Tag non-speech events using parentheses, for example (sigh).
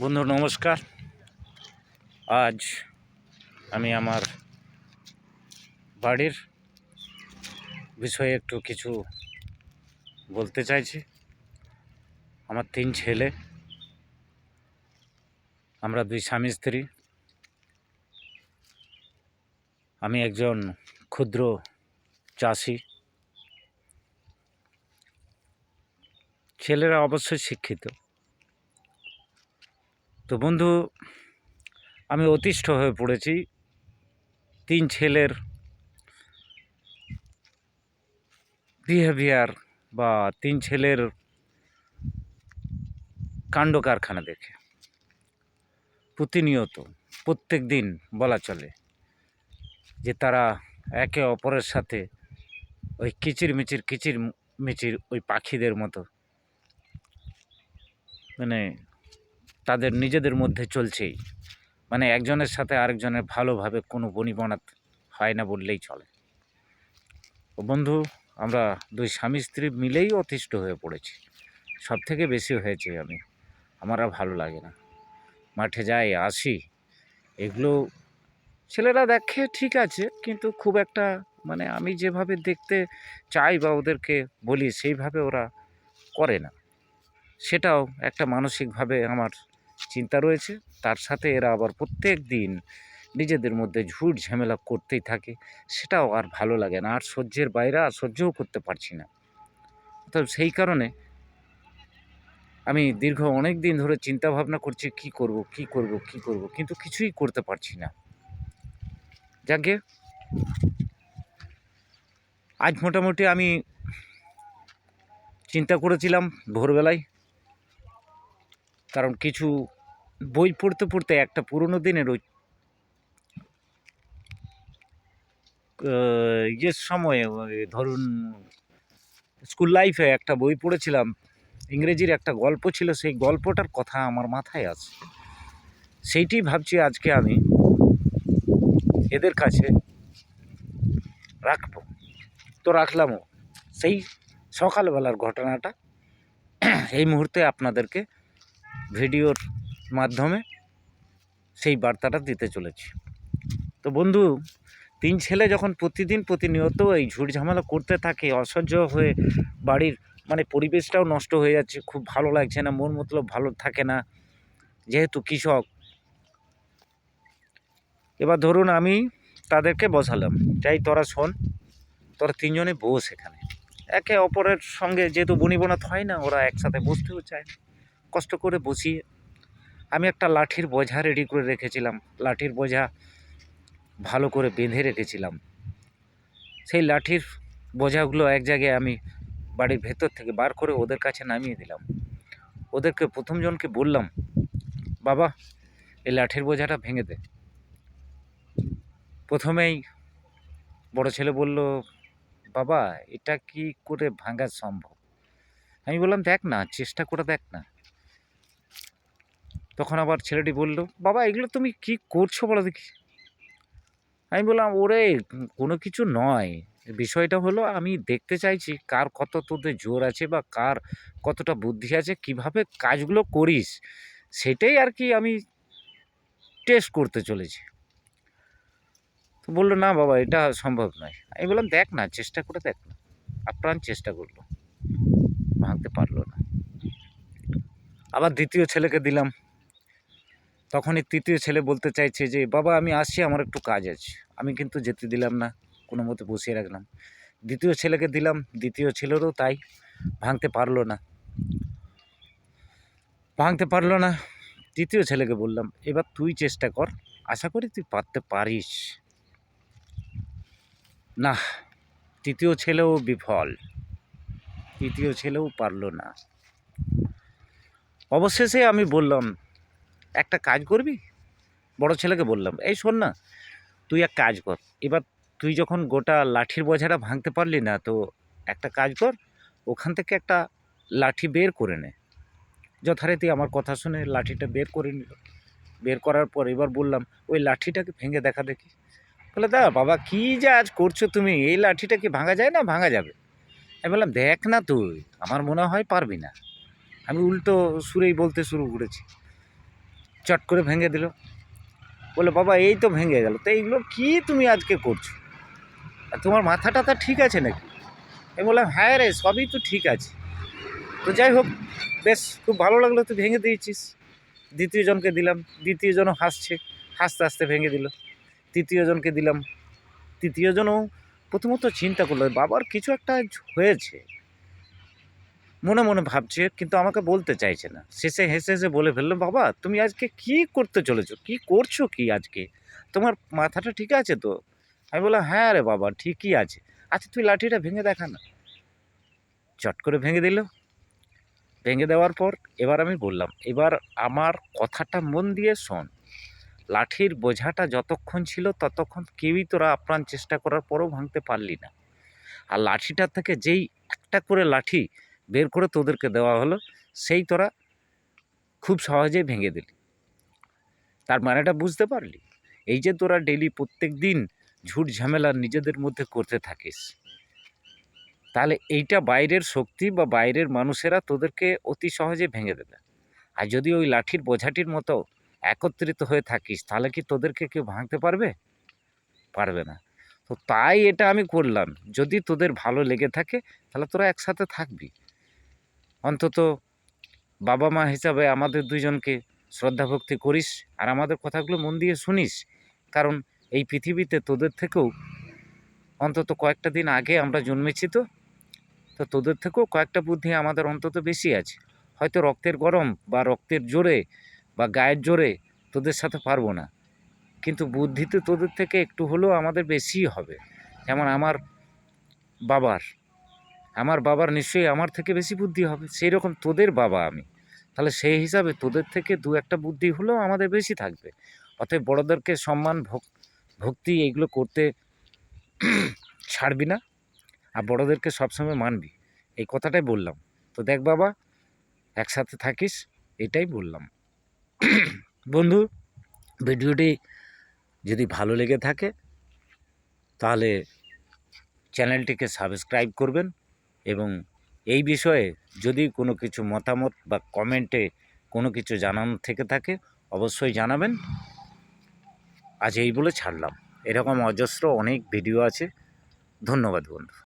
বন্ধু নমস্কার। আজ আমি আমার বাড়ির বিষয়ে একটু কিছু বলতে চাইছি। আমার তিন ছেলে। আমরা দুই স্বামী স্ত্রী। আমি একজন ক্ষুদ্র চাষি। ছেলেরা অবশ্যই শিক্ষিত। তো বন্ধু, আমি অতিষ্ঠ হয়ে পড়েছি। তিন ছেলের বিহেভিয়ার বা তিন ছেলের কাণ্ড কারখানা দেখে। প্রতিনিয়ত, প্রত্যেক দিন বলা চলে যে তারা একে অপরের সাথে ওই কিচির মিচির কিচির মিচির ওই পাখিদের মতো। মানে তাদের নিজেদের মধ্যে চলছেই। মানে একজনের সাথে আরেকজনের ভালোভাবে কোনো বনিবনাত হয় না বললেই চলে। ও বন্ধু, আমরা দুই স্বামী স্ত্রী মিলেই অতিষ্ঠ হয়ে পড়েছি। সব থেকে বেশি হয়েছে আমি। আমার আর ভালো লাগে না। মাঠে যাই, আসি। এগুলো ছেলেরা দেখে ঠিক আছে, কিন্তু খুব একটা মানে আমি যেভাবে দেখতে চাই বা ওদেরকে বলি, সেইভাবে ওরা করে না। সেটাও একটা মানসিকভাবে আমার চিন্তা রয়েছে। তার সাথে এরা আবার প্রত্যেক দিন নিজেদের মধ্যে ঝুট ঝামেলা করতেই থাকে। সেটাও আর ভালো লাগে না। আর সহ্যের বাইরে আর সহ্যও করতে পারছি না। তো সেই কারণে আমি দীর্ঘ অনেক দিন ধরে চিন্তা ভাবনা করছি, কি করব কি করব কি করব? কিন্তু কিছুই করতে পারছি না। যাকে আজ মোটামুটি আমি চিন্তা করেছিলাম ভোরবেলায়। কারণ কিছু বই পড়তে পড়তে একটা পুরোনো দিনের ওই ইয়ের সময়ে ধরুন স্কুল লাইফে একটা বই পড়েছিলাম, ইংরেজির একটা গল্প ছিল, সেই গল্পটার কথা আমার মাথায় আছে সেইটি ভাবছি আজকে আমি এদের কাছে রাখব। তো রাখলামও। সেই সকালবেলার ঘটনাটা এই মুহূর্তে আপনাদেরকে ভিডিওর মাধ্যমে সেই বার্তাটা দিতে চলেছি। তো বন্ধু, তিন ছেলে যখন প্রতিদিন প্রতিনিয়ত এই ঝুট ঝামেলা করতে থাকে, অসহ্য হয়ে বাড়ির মানে পরিবেশটাও নষ্ট হয়ে যাচ্ছে, খুব ভালো লাগছে না, মন মতলব ভালো থাকে না, যেহেতু কৃষক। এবার ধরুন আমি তাদেরকে বসালাম যাই তোরা শোন, তোরা তিনজনে বস এখানে। একে অপরের সঙ্গে যেহেতু বনিবনাত হয় না, ওরা একসাথে বসতেও চায় না। কষ্ট করে বসিয়ে আমি একটা লাঠির বোঝা রেডি করে রেখেছিলাম। লাঠির বোঝা ভালো করে বেঁধে রেখেছিলাম। সেই লাঠির বোঝাগুলো এক জায়গায় আমি বাড়ির ভেতর থেকে বার করে ওদের কাছে নামিয়ে দিলাম। ওদেরকে প্রথম জনকে বললাম, বাবা, এই লাঠির বোঝাটা ভেঙে দে। প্রথমেই বড় ছেলে বলল, বাবা, এটা কি করে ভাঙা সম্ভব? আমি বললাম, দেখ না, চেষ্টা করে দেখ না। তখন আবার ছেলেটি বলল, বাবা, এগুলো তুমি কি করছ বলো দেখি? আমি বললাম, ওরে, কোনো কিছু নয়। বিষয়টা হলো আমি দেখতে চাইছি কার কত তোদের জোর আছে বা কার কতটা বুদ্ধি আছে, কীভাবে কাজগুলো করিস, সেটাই আর কি আমি টেস্ট করতে চলেছি। তো বলল, না বাবা, এটা সম্ভব নয়। আমি বললাম, দেখ না, চেষ্টা করে দেখ না। আপ্রাণ চেষ্টা করল। ভাঙতে পারল না। আবার দ্বিতীয় ছেলেকে দিলাম। তখনই তৃতীয় ছেলে বলতে চাইছে যে, বাবা, আমি আসছি, আমার একটু কাজ আছে। আমি কিন্তু যেতে দিলাম না, কোনো মতে বসিয়ে রাখলাম। দ্বিতীয় ছেলেকে দিলাম, দ্বিতীয় ছেলেরও তাই, ভাঙতে পারল না। ভাঙতে পারল না, তৃতীয় ছেলেকে বললাম, এবার তুই চেষ্টা কর, আশা করি তুই পারতে পারিস। না, তৃতীয় ছেলেও বিফল, তৃতীয় ছেলেও পারল না। অবশেষে আমি বললাম একটা কাজ করবি? বড় ছেলেকে বললাম, এই শোন না, তুই এক কাজ কর। এবার তুই যখন গোটা লাঠির বোঝাটা ভাঙতে পারলি না, তো একটা কাজ কর, ওখান থেকে একটা লাঠি বের করে নে। যথারীতি আমার কথা শুনে লাঠিটা বের করে নিল। বের করার পর এবার বললাম, ওই লাঠিটাকে ভেঙে দেখা দেখি। বলে, দা, বাবা, কী যে আজ করছ তুমি? এই লাঠিটা কি ভাঙা যায় না ভাঙা যাবে? আমি বললাম, দেখ না তুই, আমার মনে হয় পারবি না। আমি উল্টো সুরেই বলতে শুরু করেছি। চট করে ভেঙে দিল। বলে বাবা, এই তো ভেঙে গেল। তো এইগুলো কি তুমি আজকে করছ? আর তোমার মাথা টাথা ঠিক আছে নাকি? আমি বললাম হ্যাঁ রে, সবই তো ঠিক আছে। তো যাই হোক, বেশ, খুব ভালো লাগল তুই ভেঙে দিয়েছিস। দ্বিতীয় জনকে দিলাম, দ্বিতীয় জনও হাসছে, হাসতে হাসতে ভেঙে দিল। তৃতীয় জনকে দিলাম, তৃতীয় জনও প্রথমত চিন্তা করল, বাবার কিছু একটা হয়েছে। মনে মনে ভাবছে, কিন্তু আমাকে বলতে চাইছে না। শেষে হেসে হেসে বলে ফেলল, বাবা, তুমি আজকে কি করতে চলেছো? কি করছ কি আজকে? তোমার মাথাটা ঠিক আছে তো? আমি বললাম হ্যাঁ রে বাবা, ঠিকই আছে। আচ্ছা তুই লাঠিটা ভেঙে দেখা না। চট করে ভেঙে দিল। ভেঙে দেওয়ার পর এবার আমি বললাম, এবার আমার কথাটা মন দিয়ে শোন। লাঠির বোঝাটা যতক্ষণ ছিল ততক্ষণ কেউই তোরা আপ্রাণ চেষ্টা করার পরও ভাঙতে পারলি না। আর লাঠিটা থেকে যেই একটা করে লাঠি বের করে তোদেরকে দেওয়া হলো, সেই তোরা খুব সহজেই ভেঙে দিলি। তার মানেটা বুঝতে পারলি? এই যে তোরা ডেলি প্রত্যেক দিন ঝুট ঝামেলা নিজেদের মধ্যে করতে থাকিস, তাহলে এইটা বাইরের শক্তি বা বাইরের মানুষেরা তোদেরকে অতি সহজে ভেঙে দেবে। আর যদি ওই লাঠির বোঝাটির মতো একত্রিত হয়ে থাকিস, তাহলে কি তোদেরকে কেউ ভাঙতে পারবে? পারবে না। তো তাই এটা আমি করলাম। যদি তোদের ভালো লেগে থাকে, তাহলে তোরা একসাথে থাকবি। অন্তত বাবা মা হিসাবে আমাদের দুইজনকে শ্রদ্ধা ভক্তি করিস আর আমাদের কথাগুলো মন দিয়ে শুনিস। কারণ এই পৃথিবীতে তোদের থেকেও অন্তত কয়েকটা দিন আগে আমরা জন্মেছি তো। তো তোদের থেকেও কয়েকটা বুদ্ধি আমাদের অন্তত বেশি আছে। হয়তো রক্তের গরম বা রক্তের জোরে বা গায়ের জোরে তোদের সাথে পারব না। কিন্তু বুদ্ধিতে তোদের থেকে একটু হলেও আমাদের বেশিই হবে। যেমন আমার বাবার আমার বাবার নিশ্চয়ই আমার থেকে বেশি বুদ্ধি হবে। সেই রকম তোদের বাবা আমি। তাহলে সেই হিসাবে তোদের থেকে দু একটা বুদ্ধি হলেও আমাদের বেশি থাকবে। অতএব বড়োদেরকে সম্মান, ভক- ভক্তি এইগুলো করতে (clears throat) ছাড়বি না। আর বড়োদেরকে সবসময় মানবি। এই কথাটাই বললাম। তো দেখ বাবা, একসাথে থাকিস, এটাই বললাম। (clears throat) বন্ধু, ভিডিওটি যদি ভালো লেগে থাকে, তাহলে চ্যানেলটিকে সাবস্ক্রাইব করবেন। এবং এই বিষয়ে যদি কোনো কিছু মতামত বা কমেন্টে কোনো কিছু জানানো থেকে থাকে, অবশ্যই জানাবেন। আজ এই বলে ছাড়লাম। এরকম অজস্র অনেক ভিডিও আছে। ধন্যবাদ বন্ধু।